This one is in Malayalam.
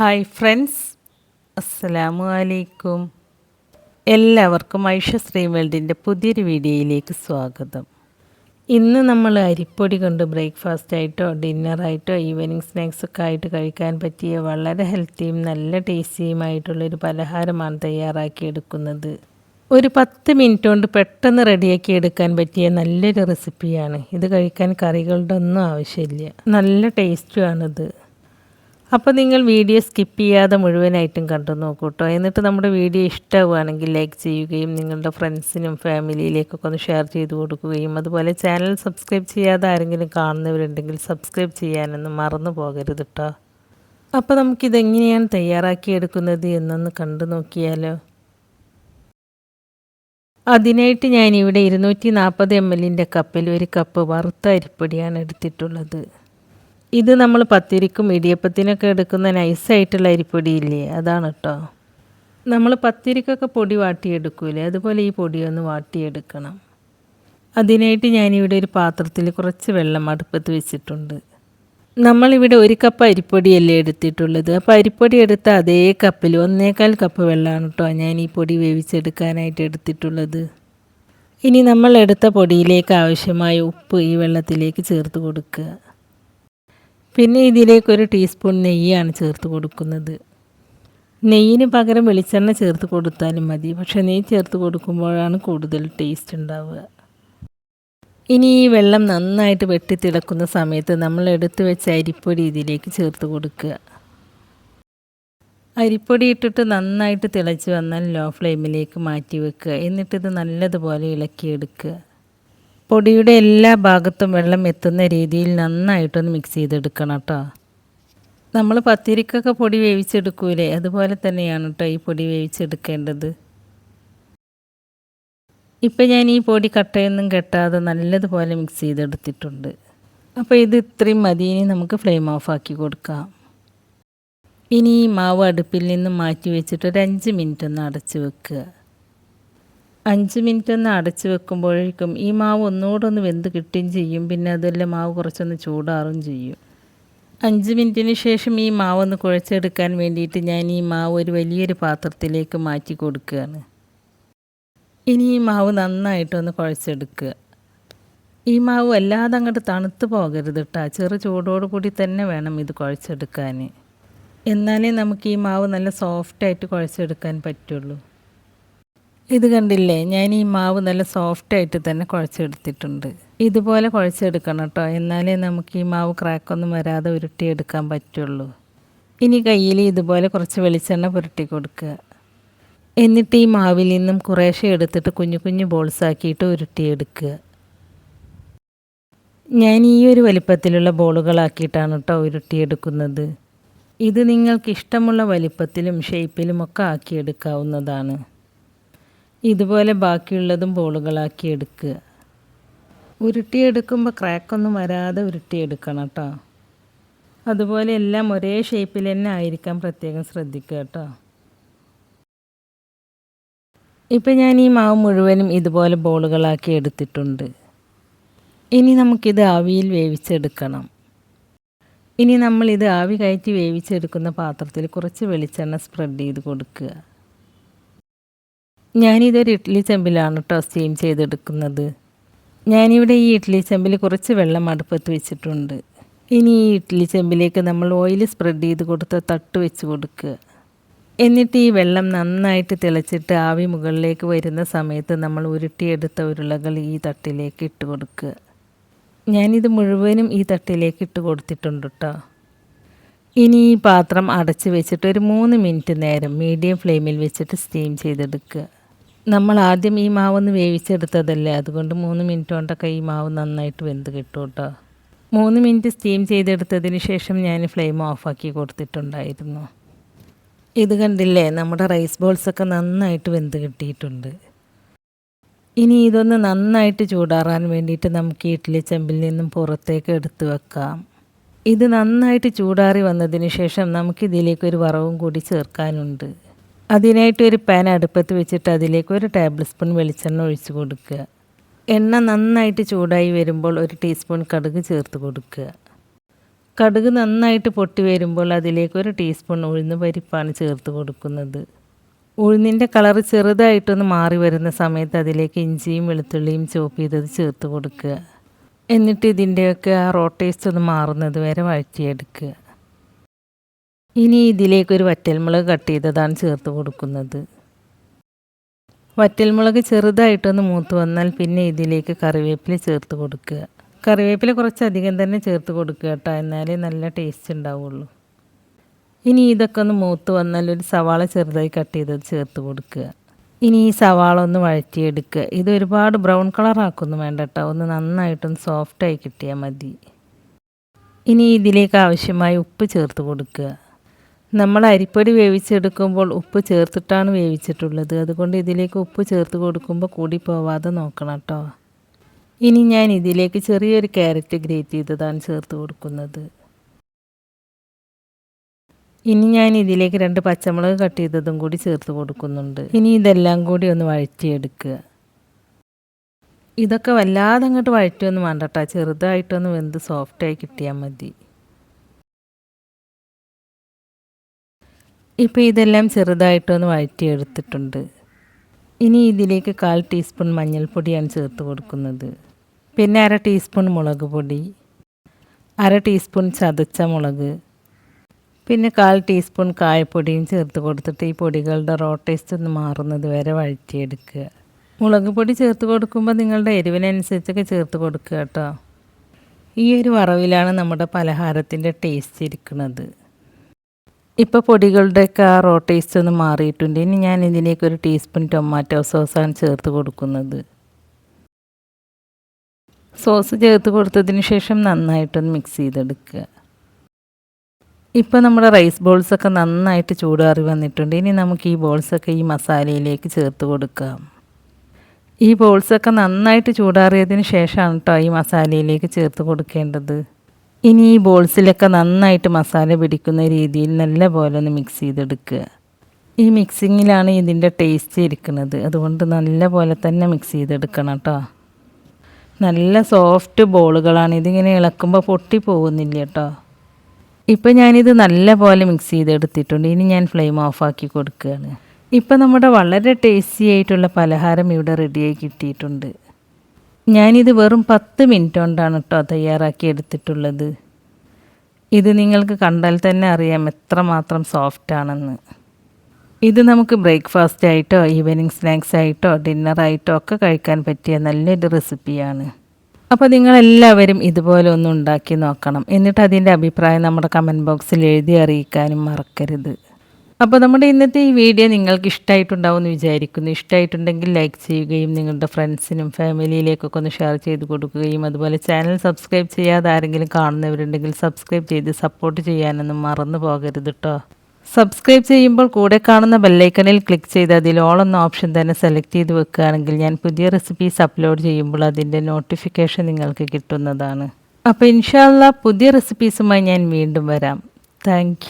ഹായ് ഫ്രണ്ട്സ് അസ്സലാമു അലൈക്കും എല്ലാവർക്കും ഐഷ ശ്രീ പുതിയൊരു വീഡിയോയിലേക്ക് സ്വാഗതം. ഇന്ന് നമ്മൾ അരിപ്പൊടി കൊണ്ട് ബ്രേക്ക്ഫാസ്റ്റ് ആയിട്ടോ ഡിന്നറായിട്ടോ ഈവനിങ് സ്നാക്സ് ഒക്കെ ആയിട്ട് കഴിക്കാൻ പറ്റിയ വളരെ ഹെൽത്തിയും നല്ല ടേസ്റ്റിയുമായിട്ടുള്ളൊരു പലഹാരമാണ് തയ്യാറാക്കിയെടുക്കുന്നത് ഒരു പത്ത് മിനിറ്റ് കൊണ്ട് പെട്ടെന്ന് റെഡിയാക്കി എടുക്കാൻ പറ്റിയ നല്ലൊരു റെസിപ്പിയാണ് ഇത് കഴിക്കാൻ കറികളുടെ ഒന്നും ആവശ്യമില്ല. നല്ല ടേസ്റ്റുമാണിത് അപ്പോൾ നിങ്ങൾ വീഡിയോ സ്കിപ്പ് ചെയ്യാതെ മുഴുവനായിട്ടും കണ്ടു നോക്കൂ കേട്ടോ എന്നിട്ട് നമ്മുടെ വീഡിയോ ഇഷ്ടമാവുകയാണെങ്കിൽ ലൈക്ക് ചെയ്യുകയും നിങ്ങളുടെ ഫ്രണ്ട്സിനും ഫാമിലിയിലേക്കൊക്കെ ഒന്ന് ഷെയർ ചെയ്ത് കൊടുക്കുകയും അതുപോലെ ചാനൽ സബ്സ്ക്രൈബ് ചെയ്യാതെ ആരെങ്കിലും കാണുന്നവരുണ്ടെങ്കിൽ സബ്സ്ക്രൈബ് ചെയ്യാനൊന്നും മറന്നു പോകരുത് കേട്ടോ അപ്പോൾ നമുക്കിതെങ്ങനെയാണ് തയ്യാറാക്കിയെടുക്കുന്നത് എന്നൊന്ന് കണ്ടു നോക്കിയാലോ. അതിനായിട്ട് ഞാനിവിടെ ഇരുന്നൂറ്റി നാൽപ്പത് എം എല്ലിന്റെ കപ്പിൽ ഒരു കപ്പ് വറുത്ത അരിപ്പൊടിയാണ് എടുത്തിട്ടുള്ളത്. ഇത് നമ്മൾ പത്തിരിക്കും ഇടിയപ്പത്തിനൊക്കെ എടുക്കുന്ന നൈസായിട്ടുള്ള അരിപ്പൊടിയില്ലേ? അതാണ് കേട്ടോ നമ്മൾ പത്തിരിക്കൊക്കെ പൊടി വാട്ടിയെടുക്കൂലേ അതുപോലെ ഈ പൊടി ഒന്ന് വാട്ടിയെടുക്കണം. അതിനായിട്ട് ഞാനിവിടെ ഒരു പാത്രത്തിൽ കുറച്ച് വെള്ളം അടുപ്പത്ത് വെച്ചിട്ടുണ്ട്. നമ്മളിവിടെ ഒരു കപ്പ് അരിപ്പൊടിയല്ലേ എടുത്തിട്ടുള്ളത്? അപ്പോൾ അരിപ്പൊടി എടുത്ത അതേ കപ്പിൽ ഒന്നേകാൽ കപ്പ് വെള്ളമാണ് കേട്ടോ ഞാൻ ഈ പൊടി വേവിച്ചെടുക്കാനായിട്ട് എടുത്തിട്ടുള്ളത്. ഇനി നമ്മൾ എടുത്ത പൊടിയിലേക്ക് ആവശ്യമായ ഉപ്പ് ഈ വെള്ളത്തിലേക്ക് ചേർത്ത് കൊടുക്കുക. പിന്നെ ഇതിലേക്ക് ഒരു ടീസ്പൂൺ നെയ്യാണ് ചേർത്ത് കൊടുക്കുന്നത്. നെയ്യിന് പകരം വെളിച്ചെണ്ണ ചേർത്ത് കൊടുത്താലും മതി. പക്ഷേ നെയ്യ് ചേർത്ത് കൊടുക്കുമ്പോഴാണ് കൂടുതൽ ടേസ്റ്റ് ഉണ്ടാവുക. ഇനി ഈ വെള്ളം നന്നായിട്ട് വെട്ടിത്തിളക്കുന്ന സമയത്ത് നമ്മൾ എടുത്തു വെച്ച അരിപ്പൊടി ഇതിലേക്ക് ചേർത്ത് കൊടുക്കുക. അരിപ്പൊടി ഇട്ടിട്ട് നന്നായിട്ട് തിളച്ച് വന്നാൽ ലോ ഫ്ലെയിമിലേക്ക് മാറ്റി വെക്കുക. എന്നിട്ടിത് നല്ലതുപോലെ ഇളക്കിയെടുക്കുക. പൊടിയുടെ എല്ലാ ഭാഗത്തും വെള്ളം എത്തുന്ന രീതിയിൽ നന്നായിട്ടൊന്ന് മിക്സ് ചെയ്തെടുക്കണം കേട്ടോ. നമ്മൾ പത്തിരിക്കൊക്കെ പൊടി വേവിച്ചെടുക്കൂലേ? അതുപോലെ തന്നെയാണ് കേട്ടോ ഈ പൊടി വേവിച്ചെടുക്കേണ്ടത്. ഇപ്പം ഞാൻ ഈ പൊടി കട്ടയൊന്നും കെട്ടാതെ നല്ലതുപോലെ മിക്സ് ചെയ്തെടുത്തിട്ടുണ്ട്. അപ്പോൾ ഇത് ഇത്രയും മതി. ഇനി നമുക്ക് ഫ്ലെയിം ഓഫ് ആക്കി കൊടുക്കാം. ഇനി ഈ മാവ് അടുപ്പിൽ നിന്ന് മാറ്റി വെച്ചിട്ട് ഒരു അഞ്ച് മിനിറ്റ് ഒന്ന് അടച്ച് വെക്കുക. അഞ്ച് മിനിറ്റ് ഒന്ന് അടച്ച് വെക്കുമ്പോഴേക്കും ഈ മാവ് ഒന്നുകൂടെ ഒന്ന് വെന്ത് കിട്ടുകയും ചെയ്യും. പിന്നെ അതെല്ലാം മാവ് കുറച്ചൊന്ന് ചൂടാറും ചെയ്യും. അഞ്ച് മിനിറ്റിന് ശേഷം ഈ മാവ് ഒന്ന് കുഴച്ചെടുക്കാൻ വേണ്ടിയിട്ട് ഞാൻ ഈ മാവ് ഒരു വലിയൊരു പാത്രത്തിലേക്ക് മാറ്റി കൊടുക്കുകയാണ്. ഇനി ഈ മാവ് നന്നായിട്ടൊന്ന് കുഴച്ചെടുക്കുക. ഈ മാവ് വല്ലാതെ അങ്ങോട്ട് തണുത്ത് പോകരുത് കേട്ടോ. ചെറു ചൂടോട് കൂടി തന്നെ വേണം ഇത് കുഴച്ചെടുക്കാൻ. എന്നാലേ നമുക്ക് ഈ മാവ് നല്ല സോഫ്റ്റായിട്ട് കുഴച്ചെടുക്കാൻ പറ്റുള്ളൂ. ഇത് കണ്ടില്ലേ? ഞാൻ ഈ മാവ് നല്ല സോഫ്റ്റായിട്ട് തന്നെ കുഴച്ചെടുത്തിട്ടുണ്ട്. ഇതുപോലെ കുഴച്ചെടുക്കണം കേട്ടോ എന്നാലേ നമുക്ക് ഈ മാവ് ക്രാക്കൊന്നും വരാതെ ഉരുട്ടിയെടുക്കാൻ പറ്റുള്ളൂ. ഇനി കയ്യിൽ ഇതുപോലെ കുറച്ച് വെളിച്ചെണ്ണ പുരട്ടി കൊടുക്കുക. എന്നിട്ട് ഈ മാവിൽ നിന്നും കുറേശ്ശെ എടുത്തിട്ട് കുഞ്ഞു കുഞ്ഞു ബോൾസ് ആക്കിയിട്ട് ഉരുട്ടിയെടുക്കുക. ഞാൻ ഈ ഒരു വലിപ്പത്തിലുള്ള ബോളുകളാക്കിയിട്ടാണ് കേട്ടോ ഉരുട്ടിയെടുക്കുന്നത്. ഇത് നിങ്ങൾക്ക് ഇഷ്ടമുള്ള വലിപ്പത്തിലും ഷേപ്പിലും ഒക്കെ ആക്കിയെടുക്കാവുന്നതാണ്. ഇതുപോലെ ബാക്കിയുള്ളതും ബോളുകളാക്കി എടുക്കുക. ഉരുട്ടിയെടുക്കുമ്പോൾ ക്രാക്കൊന്നും വരാതെ ഉരുട്ടിയെടുക്കണം കേട്ടോ. അതുപോലെ എല്ലാം ഒരേ ഷേപ്പിൽ തന്നെ ആയിരിക്കാൻ പ്രത്യേകം ശ്രദ്ധിക്കുക കേട്ടോ. ഇപ്പം ഞാൻ ഈ മാവ് മുഴുവനും ഇതുപോലെ ബോളുകളാക്കി എടുത്തിട്ടുണ്ട്. ഇനി നമുക്കിത് ആവിയിൽ വേവിച്ചെടുക്കണം. ഇനി നമ്മളിത് ആവി കയറ്റി വേവിച്ചെടുക്കുന്ന പാത്രത്തിൽ കുറച്ച് വെളിച്ചെണ്ണ സ്പ്രെഡ് ചെയ്ത് കൊടുക്കുക. ഞാനിതൊരു ഇഡ്ഡലി ചെമ്പിലാണ് കേട്ടോ സ്റ്റീം ചെയ്തെടുക്കുന്നത്. ഞാനിവിടെ ഈ ഇഡ്ഡലി ചെമ്പിൽ കുറച്ച് വെള്ളം അടുപ്പത്ത് വെച്ചിട്ടുണ്ട്. ഇനി ഈ ഇഡ്ഡലി ചെമ്പിലേക്ക് നമ്മൾ ഓയിൽ സ്പ്രെഡ് ചെയ്ത് കൊടുത്ത് തട്ട് വെച്ച് കൊടുക്കുക. എന്നിട്ട് ഈ വെള്ളം നന്നായിട്ട് തിളച്ചിട്ട് ആവി മുകളിലേക്ക് വരുന്ന സമയത്ത് നമ്മൾ ഉരുട്ടിയെടുത്ത ഉരുളകൾ ഈ തട്ടിലേക്ക് ഇട്ട് കൊടുക്കുക. ഞാനിത് മുഴുവനും ഈ തട്ടിലേക്ക് ഇട്ട് കൊടുത്തിട്ടുണ്ട് കേട്ടോ ഇനി ഈ പാത്രം അടച്ച് വെച്ചിട്ട് ഒരു മൂന്ന് മിനിറ്റ് നേരം മീഡിയം ഫ്ലെയിമിൽ വെച്ചിട്ട് സ്റ്റീം ചെയ്തെടുക്കുക. നമ്മൾ ആദ്യം ഈ മാവ് ഒന്ന് വേവിച്ചെടുത്തതല്ലേ? അതുകൊണ്ട് മൂന്ന് മിനിറ്റ് കൊണ്ടൊക്കെ ഈ മാവ് നന്നായിട്ട് വെന്ത് കിട്ടും കേട്ടോ മൂന്ന് മിനിറ്റ് സ്റ്റീം ചെയ്തെടുത്തതിന് ശേഷം ഞാൻ ഫ്ലെയിം ഓഫാക്കി കൊടുത്തിട്ടുണ്ടായിരുന്നു. ഇത് കണ്ടില്ലേ? നമ്മുടെ റൈസ് ബോൾസൊക്കെ നന്നായിട്ട് വെന്ത് കിട്ടിയിട്ടുണ്ട്. ഇനി ഇതൊന്ന് നന്നായിട്ട് ചൂടാറാൻ വേണ്ടിയിട്ട് നമുക്ക് ഇഡ്ഡലി ചെമ്പിൽ നിന്നും പുറത്തേക്ക് എടുത്ത് വെക്കാം. ഇത് നന്നായിട്ട് ചൂടാറി വന്നതിന് ശേഷം നമുക്കിതിലേക്ക് ഒരു വറവും കൂടി ചേർക്കാനുണ്ട്. അതിനായിട്ട് ഒരു പാൻ അടുപ്പത്ത് വെച്ചിട്ട് അതിലേക്ക് ഒരു ടേബിൾ സ്പൂൺ വെളിച്ചെണ്ണ ഒഴിച്ച് കൊടുക്കുക. എണ്ണ നന്നായിട്ട് ചൂടായി വരുമ്പോൾ ഒരു ടീസ്പൂൺ കടുക് ചേർത്ത് കൊടുക്കുക. കടുക് നന്നായിട്ട് പൊട്ടി വരുമ്പോൾ അതിലേക്ക് ഒരു ടീസ്പൂൺ ഉഴുന്ന് പരിപ്പാണ് ചേർത്ത് കൊടുക്കുന്നത്. ഉഴുന്നിന്റെ കളർ ചെറുതായിട്ടൊന്ന് മാറി വരുന്ന സമയത്ത് അതിലേക്ക് ഇഞ്ചിയും വെളുത്തുള്ളിയും ചോപ്പ് ചെയ്തത് ചേർത്ത് കൊടുക്കുക. എന്നിട്ട് ഇതിന്റെയൊക്കെ ആ റോ ടേസ്റ്റ് ഒന്ന് മാറുന്നത് വരെ വഴറ്റിയെടുക്കുക. ഇനി ഇതിലേക്ക് ഒരു വറ്റൽമുളക് കട്ട് ചെയ്തതാണ് ചേർത്ത് കൊടുക്കുന്നത്. വറ്റൽമുളക് ചെറുതായിട്ടൊന്ന് മൂത്ത് വന്നാൽ പിന്നെ ഇതിലേക്ക് കറിവേപ്പില ചേർത്ത് കൊടുക്കുക. കറിവേപ്പില കുറച്ചധികം തന്നെ ചേർത്ത് കൊടുക്കുക കേട്ടോ എന്നാലേ നല്ല ടേസ്റ്റ് ഉണ്ടാവുള്ളൂ. ഇനി ഇതൊക്കെ ഒന്ന് മൂത്ത് വന്നാൽ ഒരു സവാള ചെറുതായി കട്ട് ചെയ്തത് ചേർത്ത് കൊടുക്കുക. ഇനി ഈ സവാള ഒന്ന് വഴറ്റിയെടുക്കുക. ഇത് ഒരുപാട് ബ്രൗൺ കളർ ആക്കൊന്നും വേണ്ട കേട്ടോ ഒന്ന് നന്നായിട്ടൊന്ന് സോഫ്റ്റായി കിട്ടിയാൽ മതി. ഇനി ഇതിലേക്ക് ആവശ്യമായ ഉപ്പ് ചേർത്ത് കൊടുക്കുക. നമ്മൾ അരിപ്പൊടി വേവിച്ചെടുക്കുമ്പോൾ ഉപ്പ് ചേർത്തിട്ടാണ് വേവിച്ചിട്ടുള്ളത്. അതുകൊണ്ട് ഇതിലേക്ക് ഉപ്പ് ചേർത്ത് കൊടുക്കുമ്പോൾ കൂടി പോവാതെ നോക്കണം കേട്ടോ. ഇനി ഞാൻ ഇതിലേക്ക് ചെറിയൊരു ക്യാരറ്റ് ഗ്രേറ്റ് ചെയ്തതാണ് ചേർത്ത് കൊടുക്കുന്നത്. ഇനി ഞാൻ ഇതിലേക്ക് രണ്ട് പച്ചമുളക് കട്ട് ചെയ്തതും കൂടി ചേർത്ത് കൊടുക്കുന്നുണ്ട്. ഇനി ഇതെല്ലാം കൂടി ഒന്ന് വഴറ്റിയെടുക്കുക. ഇതൊക്കെ വല്ലാതെ അങ്ങോട്ട് വഴറ്റിയൊന്നും വേണ്ട കേട്ടോ. ചെറുതായിട്ടൊന്ന് വെന്ത് സോഫ്റ്റായി കിട്ടിയാൽ മതി. ഇപ്പോൾ ഇതെല്ലാം ചെറുതായിട്ടൊന്ന് വഴറ്റിയെടുത്തിട്ടുണ്ട്. ഇനി ഇതിലേക്ക് കാൽ ടീസ്പൂൺ മഞ്ഞൾപ്പൊടിയാണ് ചേർത്ത് കൊടുക്കുന്നത്. പിന്നെ അര ടീസ്പൂൺ മുളക് പൊടി അര ടീസ്പൂൺ ചതച്ച മുളക് പിന്നെ കാൽ ടീസ്പൂൺ കായപ്പൊടിയും ചേർത്ത് കൊടുത്തിട്ട് ഈ പൊടികളുടെ റോ ടേസ്റ്റ് ഒന്ന് മാറുന്നത് വരെ വഴറ്റിയെടുക്കുക. മുളക് പൊടി ചേർത്ത് കൊടുക്കുമ്പോൾ നിങ്ങളുടെ എരിവിനനുസരിച്ചൊക്കെ ചേർത്ത് കൊടുക്കുക കേട്ടോ. ഈ ഒരു വറവിലാണ് നമ്മുടെ പലഹാരത്തിന്റെ ടേസ്റ്റ് ഇരിക്കുന്നത്. ഇപ്പോൾ പൊടികളുടെയൊക്കെ ആ റോ ടേസ്റ്റ് ഒന്ന് മാറിയിട്ടുണ്ട്. ഇനി ഞാൻ ഇതിനേക്ക് ഒരു ടീസ്പൂൺ ടൊമാറ്റോ സോസാണ് ചേർത്ത് കൊടുക്കുന്നത്. സോസ് ചേർത്ത് കൊടുത്തതിന് ശേഷം നന്നായിട്ടൊന്ന് മിക്സ് ചെയ്തെടുക്കുക. ഇപ്പോൾ നമ്മുടെ റൈസ് ബോൾസൊക്കെ നന്നായിട്ട് ചൂടാറി വന്നിട്ടുണ്ട്. ഇനി നമുക്ക് ഈ ബോൾസൊക്കെ ഈ മസാലയിലേക്ക് ചേർത്ത് കൊടുക്കാം. ഈ ബോൾസൊക്കെ നന്നായിട്ട് ചൂടാറിയതിന് ശേഷമാണ് കേട്ടോ ഈ മസാലയിലേക്ക് ചേർത്ത് കൊടുക്കേണ്ടത്. ഇനി ഈ ബോൾസിലൊക്കെ നന്നായിട്ട് മസാല പിടിക്കുന്ന രീതിയിൽ നല്ല പോലെ ഒന്ന് മിക്സ് ചെയ്തെടുക്കുക. ഈ മിക്സിങ്ങിലാണ് ഇതിന്റെ ടേസ്റ്റ് ഇരിക്കുന്നത്. അതുകൊണ്ട് നല്ല പോലെ തന്നെ മിക്സ് ചെയ്തെടുക്കണം കേട്ടോ നല്ല സോഫ്റ്റ് ബോളുകളാണ്. ഇതിങ്ങനെ ഇളക്കുമ്പോൾ പൊട്ടി പോകുന്നില്ല കേട്ടോ ഇപ്പോൾ ഞാനിത് നല്ല പോലെ മിക്സ് ചെയ്തെടുത്തിട്ടുണ്ട്. ഇനി ഞാൻ ഫ്ലെയിം ഓഫാക്കി കൊടുക്കുകയാണ്. ഇപ്പോൾ നമ്മുടെ വളരെ ടേസ്റ്റി ആയിട്ടുള്ള പലഹാരം ഇവിടെ റെഡിയായി കിട്ടിയിട്ടുണ്ട്. ഞാനിത് വെറും പത്ത് മിനിറ്റ് കൊണ്ടാണ് കേട്ടോ തയ്യാറാക്കി എടുത്തിട്ടുള്ളത്. ഇത് നിങ്ങൾക്ക് കണ്ടാൽ തന്നെ അറിയാം എത്രമാത്രം സോഫ്റ്റ് ആണെന്ന്. ഇത് നമുക്ക് ബ്രേക്ക്ഫാസ്റ്റ് ആയിട്ടോ ഈവനിങ് സ്നാക്സ് ആയിട്ടോ ഡിന്നറായിട്ടോ ഒക്കെ കഴിക്കാൻ പറ്റിയ നല്ലൊരു റെസിപ്പിയാണ് അപ്പോൾ നിങ്ങളെല്ലാവരും ഇതുപോലെ ഒന്ന് ഉണ്ടാക്കി നോക്കണം. എന്നിട്ട് അതിന്റെ അഭിപ്രായം നമ്മുടെ കമന്റ് ബോക്സിൽ എഴുതി അറിയിക്കാനും മറക്കരുത്. അപ്പോൾ നമ്മുടെ ഇന്നത്തെ ഈ വീഡിയോ നിങ്ങൾക്ക് ഇഷ്ടമായിട്ടുണ്ടാവും എന്ന് വിചാരിക്കുന്നു. ഇഷ്ടമായിട്ടുണ്ടെങ്കിൽ ലൈക്ക് ചെയ്യുകയും നിങ്ങളുടെ ഫ്രണ്ട്സിനും ഫാമിലിയിലേക്കൊക്കെ ഒന്ന് ഷെയർ ചെയ്ത് കൊടുക്കുകയും അതുപോലെ ചാനൽ സബ്സ്ക്രൈബ് ചെയ്യാതെ ആരെങ്കിലും കാണുന്നവരുണ്ടെങ്കിൽ സബ്സ്ക്രൈബ് ചെയ്ത് സപ്പോർട്ട് ചെയ്യാനൊന്നും മറന്നു പോകരുത് കേട്ടോ സബ്സ്ക്രൈബ് ചെയ്യുമ്പോൾ കൂടെ കാണുന്ന ബെല്ലൈക്കണിൽ ക്ലിക്ക് ചെയ്ത് അതിൽ ഓൾ എന്ന ഓപ്ഷൻ തന്നെ സെലക്ട് ചെയ്ത് വെക്കുകയാണെങ്കിൽ ഞാൻ പുതിയ റെസിപ്പീസ് അപ്ലോഡ് ചെയ്യുമ്പോൾ അതിന്റെ നോട്ടിഫിക്കേഷൻ നിങ്ങൾക്ക് കിട്ടുന്നതാണ്. അപ്പോൾ ഇൻഷാല്ല പുതിയ റെസിപ്പീസുമായി ഞാൻ വീണ്ടും വരാം. താങ്ക്